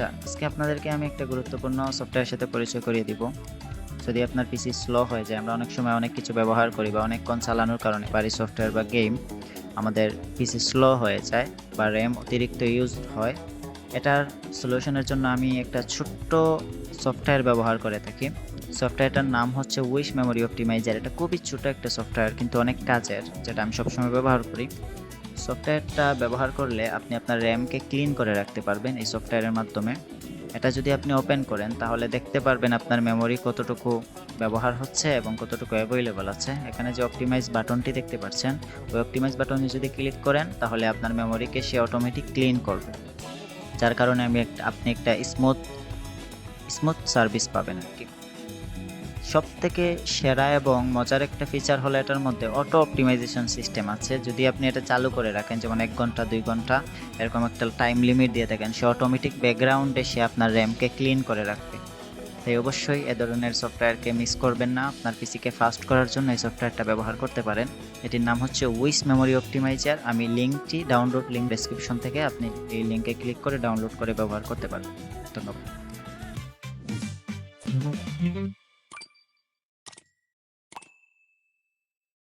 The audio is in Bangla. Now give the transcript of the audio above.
আচ্ছা আজকে আপনাদেরকে আমি একটা গুরুত্বপূর্ণ সফটওয়্যারের সাথে পরিচয় করিয়ে দিব। যদি আপনার পিসি স্লো হয়ে যায়, আমরা অনেক সময় অনেক কিছু ব্যবহার করি বা অনেকক্ষণ চালানোর কারণে বাড়ি সফটওয়্যার বা গেম আমাদের পিসি স্লো হয়ে যায় বা র্যাম অতিরিক্ত ইউজ হয়, এটার সলিউশনের জন্য আমি একটা ছোট্ট সফটওয়্যার ব্যবহার করে থাকি। সফটওয়্যারটার নাম হচ্ছে উইশ মেমোরি অপটিমাইজার এটা খুবই ছোট একটা সফটওয়্যার কিন্তু অনেক কাজের, যেটা আমি সবসময় ব্যবহার করি। সফটওয়্যারটা ব্যবহার করলে আপনি আপনার র্যামকে ক্লিন করে রাখতে পারবেন এই সফটওয়্যারের মাধ্যমে। এটা যদি আপনি ওপেন করেন, তাহলে দেখতে পারবেন আপনার মেমোরি কতটুকু ব্যবহার হচ্ছে এবং কতটুকু অ্যাভেলেবল আছে। এখানে যে অপটিমাইজ বাটনটি দেখতে পাচ্ছেন, ওই অপটিমাইজ বাটনে যদি ক্লিক করেন, তাহলে আপনার মেমোরিকে সে অটোমেটিক ক্লিন করবে। যার কারণে আমি আপনি একটা স্মুথ স্মুথ সার্ভিস পাবেন আর কি সব থেকে সেরা এবং মজার একটা ফিচার হলো এটার মধ্যে অটো অপটিমাইজেশন সিস্টেম আছে। যদি আপনি এটা চালু করে রাখেন, যেমন এক ঘণ্টা, দুই ঘণ্টা, এরকম একটা টাইম লিমিট দিয়ে থাকেন, সে অটোমেটিক ব্যাকগ্রাউন্ডে সে আপনার র্যামকে ক্লিন করে রাখবে। তাই অবশ্যই এ ধরনের সফটওয়্যারকে মিস করবেন না। আপনার পিসিকে ফাস্ট করার জন্য এই সফটওয়্যারটা ব্যবহার করতে পারেন। এটির নাম হচ্ছে উইস মেমোরি অপটিমাইজার আমি লিঙ্কটি ডাউনলোড লিঙ্ক ডেসক্রিপশন থেকে আপনি এই লিঙ্কে ক্লিক করে ডাউনলোড করে ব্যবহার করতে পারেন ধন্যবাদ।